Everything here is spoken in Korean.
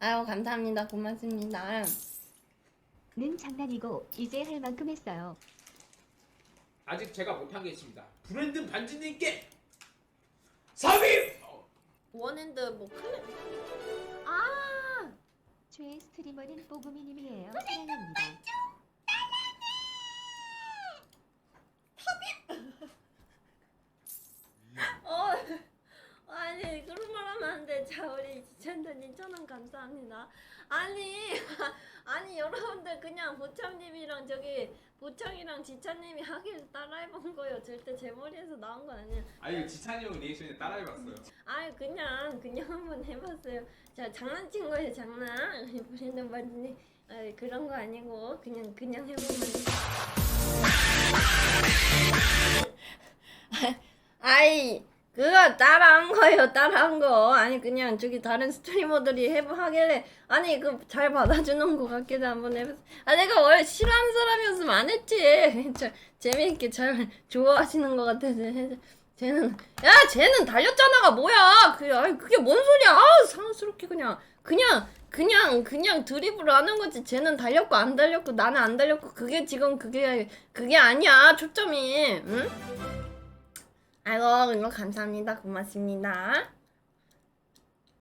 아유 감사합니다 고맙습니다 는 장난이고 이제 할 만큼 했어요. 아직 제가 못한 게 있습니다. 브랜드 반지님께 삽입. 어, 원핸드 뭐 클레 아 최애 스트리머는 뽀구미님이에요. 사랑합니다. 어, 아니 그런 말 하면 안 돼. 자 우리 지천더님 천원 감사합니다. 아니 아니 여러분들 그냥 보창님이랑 저기 보창이랑 지찬님이 하길 따라해본 거예요. 절대 제 머리에서 나온 건 아니에요. 아 이거 지찬이 형 리액션에 따라해봤어요. 아니 그냥 그냥 한번 해봤어요. 자 장난친 거예요 장난. 반지님 아, 그런 거 아니고 그냥 그냥 해보면. 아이 그거 따라한 거예요 따라한 거. 아니 그냥 저기 다른 스트리머들이 해보 하길래 아니 그 잘 받아주는 거 같기도 한번 해봤어. 아 내가 원래 싫어하는 사람이었으면 안 했지. 저 재미있게 잘 좋아하시는 것 같아서 쟤는 야 쟤는 달렸잖아가 뭐야. 그 아이 그게 뭔 소리야. 아 상스럽게 그냥 그냥 그냥 그냥 드리블 하는 거지. 쟤는 달렸고 안 달렸고 나는 안 달렸고 그게 지금 그게 그게 아니야. 초점이 응? 아이고 이거 감사합니다. 고맙습니다